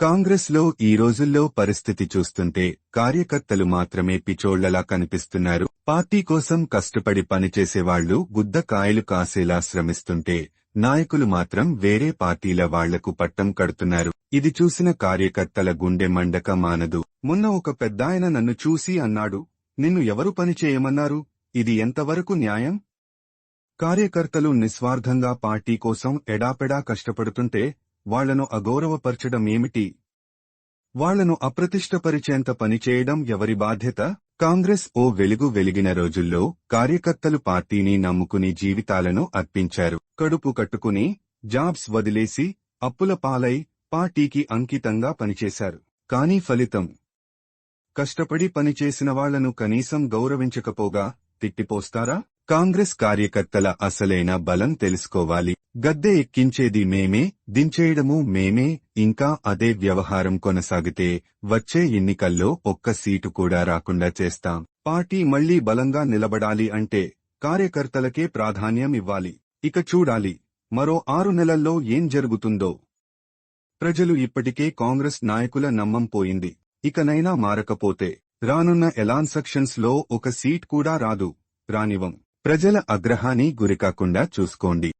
కాంగ్రెస్లో ఈ రోజుల్లో పరిస్థితి చూస్తుంటే కార్యకర్తలు మాత్రమే పిచోళ్ళలా కనిపిస్తున్నారు. పార్టీ కోసం కష్టపడి పనిచేసేవాళ్ళు గుద్ద కాయలు కాసేలా శ్రమిస్తుంటే నాయకులు మాత్రం వేరే పార్టీల వాళ్ళకు పట్టం కడుతున్నారు. ఇది చూసిన కార్యకర్తల గుండె మండక మానదు. మొన్న ఒక పెద్దాయన నన్ను చూసి అన్నాడు నిన్ను ఎవరు పని చేయమన్నారు? ఇది ఎంతవరకు న్యాయం? కార్యకర్తలు నిస్వార్థంగా పార్టీ కోసం ఎడాపెడా కష్టపడుతుంటే వాళ్ళను అగౌరవపరచడం ఏమిటి వాళ్ళను అప్రతిష్టపరిచేంత పనిచేయడం ఎవరి బాధ్యత? కాంగ్రెస్ ఓ వెలుగు వెలిగిన రోజుల్లో కార్యకర్తలు పార్టీని నమ్ముకుని జీవితాలను అర్పించారు. కడుపు కట్టుకుని జాబ్స్ వదిలేసి అప్పుల పాలై పార్టీకి అంకితంగా పనిచేశారు. కానీ ఫలితం? కష్టపడి పనిచేసిన వాళ్ళను కనీసం గౌరవించకపోగా తిట్టిపోస్తారా? కాంగ్రెస్ కార్యకర్తల అసలైన బలం తెలుసుకోవాలి. గద్దె ఎక్కించేది మేమే దించేయడము మేమే ఇంకా అదే వ్యవహారం కొనసాగితే వచ్చే ఎన్నికల్లో ఒక్క సీటు కూడా రాకుండా చేస్తాం. పార్టీ మళ్ళీ బలంగా నిలబడాలి అంటే కార్యకర్తలకే ప్రాధాన్యం ఇవ్వాలి. ఇక చూడాలి మరో ఆరు నెలల్లో ఏం జరుగుతుందో. ప్రజలు ఇప్పటికే కాంగ్రెస్ నాయకుల నమ్మం పోయింది. ఇకనైనా మారకపోతే రానున్న ఎలాన్ సెక్షన్స్లో ఒక సీట్ కూడా రాదు. రానివం ప్రజల అగ్రహాన్ని గురికాకుండా చూసుకోండి.